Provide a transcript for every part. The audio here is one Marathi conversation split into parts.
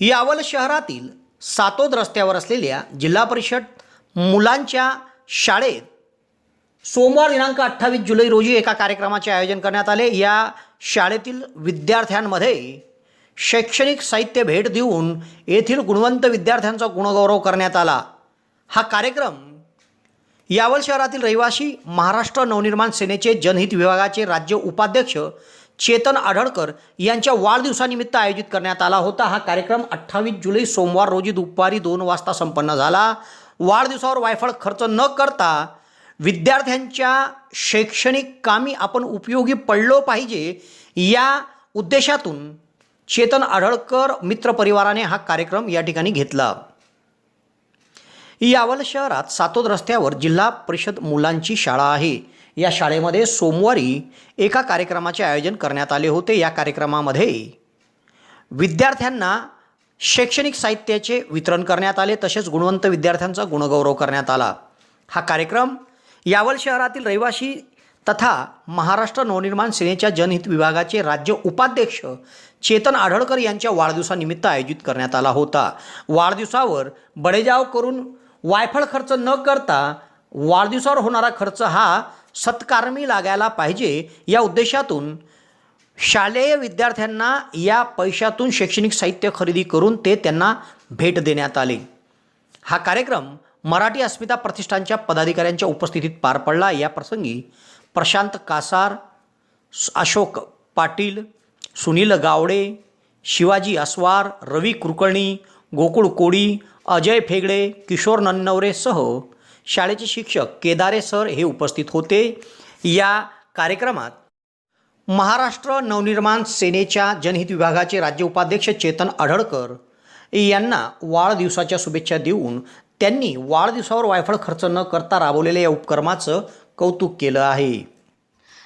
यावल शहरातील सातोद रस्त्यावर असलेल्या जिल्हा परिषद मुलांच्या शाळेत सोमवार दिनांक अठ्ठावीस जुलै रोजी एका कार्यक्रमाचे आयोजन करण्यात आले. या शाळेतील विद्यार्थ्यांमध्ये शैक्षणिक साहित्य भेट देऊन येथील गुणवंत विद्यार्थ्यांचा गुणगौरव करण्यात आला. हा कार्यक्रम यावल शहरातील रहिवासी महाराष्ट्र नवनिर्माण सेनेचे जनहित विभागाचे राज्य उपाध्यक्ष चेतन आढळकर यांच्या वाढदिवसानिमित्त आयोजित करण्यात आला होता. हा कार्यक्रम अठ्ठावीस जुलै सोमवार रोजी दुपारी दोन वाजता संपन्न झाला. वाढदिवसावर वायफळ खर्च न करता विद्यार्थ्यांच्या शैक्षणिक कामी आपण उपयोगी पडलो पाहिजे या उद्देशातून चेतन आढळकर मित्रपरिवाराने हा कार्यक्रम या ठिकाणी घेतला. यावल शहरात सातोद रस्त्यावर जिल्हा परिषद मुलांची शाळा आहे. या शाळेमध्ये सोमवारी एका कार्यक्रमाचे आयोजन करण्यात आले होते. या कार्यक्रमामध्ये विद्यार्थ्यांना शैक्षणिक साहित्याचे वितरण करण्यात आले. तसेच गुणवंत विद्यार्थ्यांचा गुणगौरव करण्यात आला. हा कार्यक्रम यावल शहरातील रहिवासी तथा महाराष्ट्र नवनिर्माण सेनेच्या जनहित विभागाचे राज्य उपाध्यक्ष चेतन आढळकर यांच्या वाढदिवसानिमित्त आयोजित करण्यात आला होता. वाढदिवसावर बडेजाव करून वायफळ खर्च न करता वाढदिवसावर होणारा खर्च हा सत्कारमी लागायला पाहिजे या उद्देशातून शालेय विद्यार्थ्यांना या पैशातून शैक्षणिक साहित्य खरेदी करून ते त्यांना भेट देण्यात आले. हा कार्यक्रम मराठी अस्मिता प्रतिष्ठानच्या पदाधिकाऱ्यांच्या उपस्थितीत पार पडला. या प्रसंगी प्रशांत कासार अशोक पाटील सुनील गावडे शिवाजी अस्वार रवी कुलकर्णी गोकुळ कोळी अजय फेगडे किशोर नन्नवरेसह शाळेचे शिक्षक केदारे सर हे उपस्थित होते. या कार्यक्रमात महाराष्ट्र नवनिर्माण सेनेच्या जनहित विभागाचे राज्य उपाध्यक्ष चेतन आढळकर यांना वाढदिवसाच्या शुभेच्छा देऊन त्यांनी वाढदिवसावर वायफळ खर्च न करता राबवलेल्या या उपक्रमाचं कौतुक केलं आहे.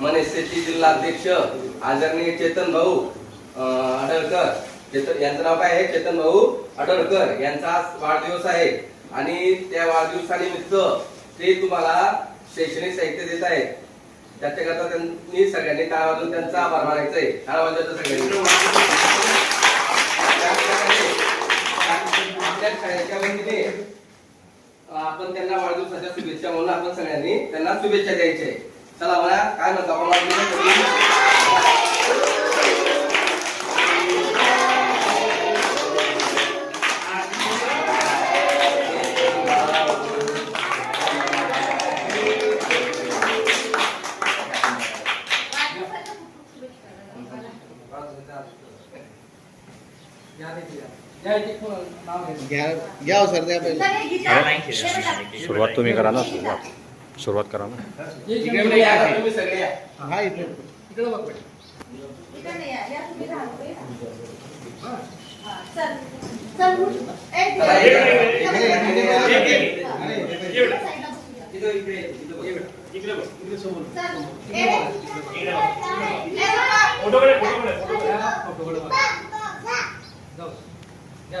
मनसेचे जिल्हाध्यक्ष आदरणीय चेतन भाऊ अडळकर आडळकर चेतन यांचं नाव काय आहे? चेतन भाऊ अडळकर यांचा आज वाढदिवस आहे. आणि त्या वाढदिवसानिमित्त ते तुम्हाला शैक्षणिक साहित्य देत आहेत. त्याच्याकरता त्यांनी सगळ्यांनी टाळ वाजून त्यांचा आभार मानायचा आहे टाळ वाजवायचा सगळ्यांनी. आपण त्यांना वाढदिवसाच्या शुभेच्छा म्हणून आपण सगळ्यांनी त्यांना शुभेच्छा द्यायच्या आहे. चला मला काय म्हणतो आपण वाढदिवसासाठी? घ्या सर द्या पहिले सुरुवात तुम्ही करा ना सुरुवात सुरुवात करा ना. हा.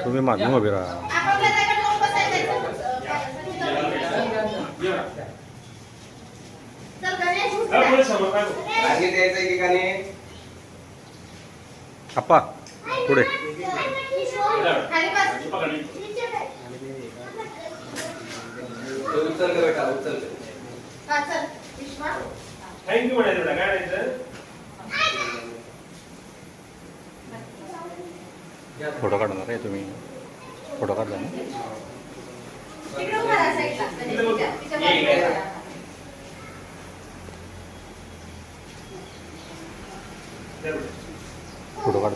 तुम्ही मागून उभे राहा. आणि द्यायचं एकेकाने आप्पा पुढे. उचल कर बेटा उचल कर. थँक्यू म्हणायचं बेटा, काय म्हणायचं फोटो काढणार आहे तुम्ही फोटो काढला ना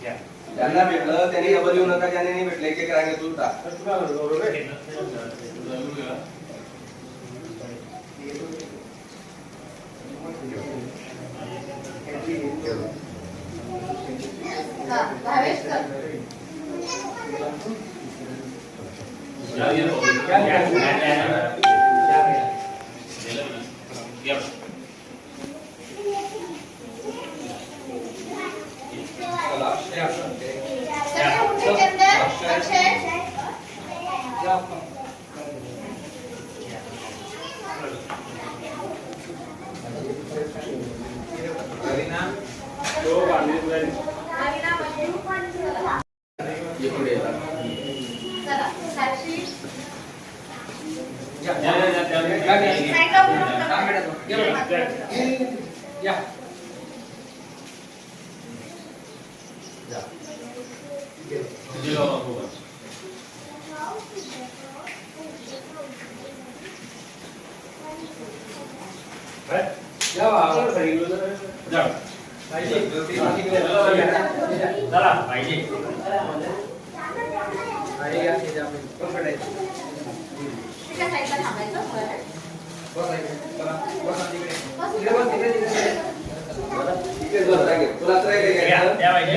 काढता ना तुम्ही वर येऊ नका ज्याने नाही भेटले एक एक रांगेत उलटा Ya. Ya. तुला गौरव रे. तो बांधील तुला. इकडे येतात. काय? चल, सांगितलं तर. चला, पाहिजे. इकडे दोन रांगेत. तुला तर एक या, घ्यायचं. या पाहिजे.